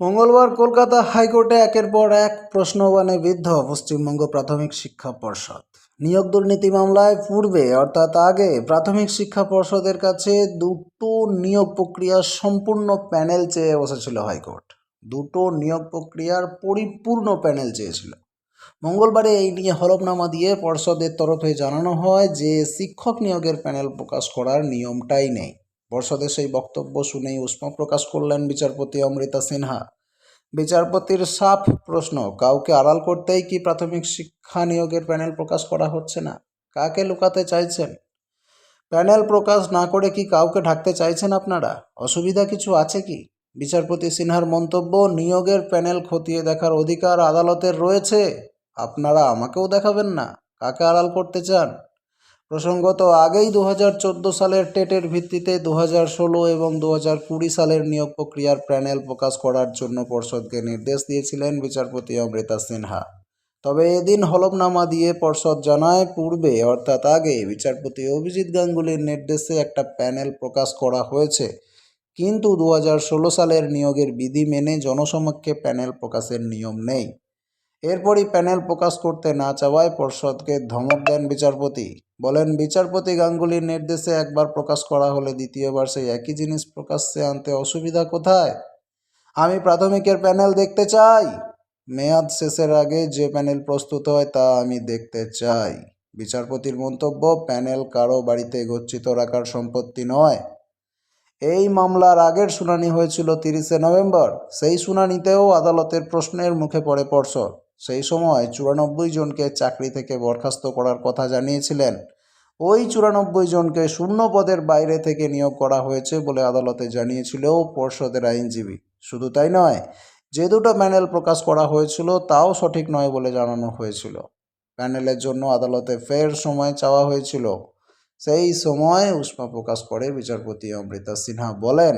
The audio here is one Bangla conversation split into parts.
মঙ্গলবার কলকাতা হাইকোর্টে একের পর এক প্রশ্নবাণে বিদ্ধ পশ্চিমবঙ্গ প্রাথমিক শিক্ষা পর্ষদ। নিয়োগ দুর্নীতি মামলায় পূর্বে, অর্থাৎ আগে, প্রাথমিক শিক্ষা পর্ষদের কাছে দুটো নিয়োগ প্রক্রিয়ার সম্পূর্ণ প্যানেল চেয়ে বসেছিল হাইকোর্ট। দুটো নিয়োগ প্রক্রিয়ার পরিপূর্ণ প্যানেল চেয়েছিল। মঙ্গলবারে এই নিয়ে হলফনামা দিয়ে পর্ষদের তরফে জানানো হয় যে শিক্ষক নিয়োগের প্যানেল প্রকাশ করার নিয়মটাই নেই। পর্ষদের সেই বক্তব্য শুনেই উষ্মা প্রকাশ করলেন বিচারপতি অমৃতা সিনহা। বিচারপতির সাফ প্রশ্ন, কাউকে আড়াল করতেই কি প্রাথমিক শিক্ষা নিয়োগের প্যানেল প্রকাশ করা হচ্ছে না? কাকে লুকাতে চাইছেন? প্যানেল প্রকাশ না করে কি কাউকে ঢাকতে চাইছেন আপনারা? অসুবিধা কিছু আছে কি? বিচারপতি সিনহার মন্তব্য, নিয়োগের প্যানেল খতিয়ে দেখার অধিকার আদালতের রয়েছে। আপনারা আমাকেও দেখাবেন না। কাকে আড়াল করতে চান? প্রসঙ্গত, আগেই দু হাজার চোদ্দ সালের টেটের ভিত্তিতে দু হাজার ষোলো এবং দু হাজার কুড়ি সালের নিয়োগ প্রক্রিয়ার প্যানেল প্রকাশ করার জন্য পর্ষদকে নির্দেশ দিয়েছিলেন বিচারপতি অমৃতা সিনহা। তবে এদিন হলফনামা দিয়ে পর্ষদ জানায়, পূর্বে অর্থাৎ আগে বিচারপতি অভিজিৎ গাঙ্গুলির নির্দেশে একটা প্যানেল প্রকাশ করা হয়েছে। কিন্তু দু হাজার ষোলো সালের নিয়োগের বিধি মেনে জনসমক্ষে প্যানেল প্রকাশের নিয়ম নেই। এরপরই প্যানেল প্রকাশ করতে না চাওয়ায় পর্ষদকে ধমক দেন বিচারপতি। বলেন, বিচারপতি গাঙ্গুলির নির্দেশে একবার প্রকাশ করা হলে দ্বিতীয়বার সেই একই জিনিস প্রকাশ্যে আনতে অসুবিধা কোথায়? আমি প্রাথমিকের প্যানেল দেখতে চাই। মেয়াদ শেষের আগে যে প্যানেল প্রস্তুত হয় তা আমি দেখতে চাই। বিচারপতির মন্তব্য, প্যানেল কারও বাড়িতে গচ্ছিত রাখার সম্পত্তি নয়। এই মামলার আগের শুনানি হয়েছিল তিরিশে নভেম্বর। সেই শুনানিতেও আদালতের প্রশ্নের মুখে পড়ে পর্ষদ। সেই সময় চুরানব্বই জনকে চাকরি থেকে বরখাস্ত করার কথা জানিয়েছিলেন। ওই চুরানব্বই জনকে শূন্য পদের বাইরে থেকে নিয়োগ করা হয়েছে বলে আদালতে জানিয়েছিল পর্ষদের আইনজীবী। শুধু তাই নয়, যে দুটো প্যানেল প্রকাশ করা হয়েছিল তাও সঠিক নয় বলে জানানো হয়েছিল। প্যানেলের জন্য আদালতে ফের সময় চাওয়া হয়েছিল। সেই সময় উষ্মা প্রকাশ করে বিচারপতি অমৃতা সিনহা বলেন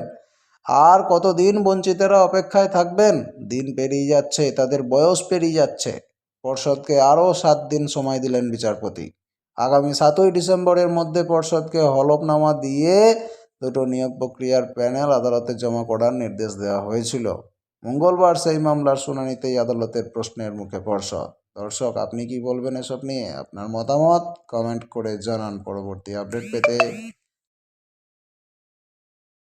আর কতদিন বঞ্চিতেরা অপেক্ষায় থাকবেন? দিন পেরিয়ে যাচ্ছে, তাদের বয়স পেরিয়ে যাচ্ছে। পর্ষদকে আরও সাত দিন সময় দিলেন বিচারপতি। আগামী সাতই ডিসেম্বরের মধ্যে পর্ষদকে হলফনামা দিয়ে দুটো নিয়োগ প্রক্রিয়ার প্যানেল আদালতে জমা করার নির্দেশ দেওয়া হয়েছিল। মঙ্গলবার সেই মামলার শুনানিতেই আদালতের প্রশ্নের মুখে পর্ষদ। দর্শক, আপনি কি বলবেন এসব নিয়ে? আপনার মতামত কমেন্ট করে জানান। পরবর্তী আপডেট পেতে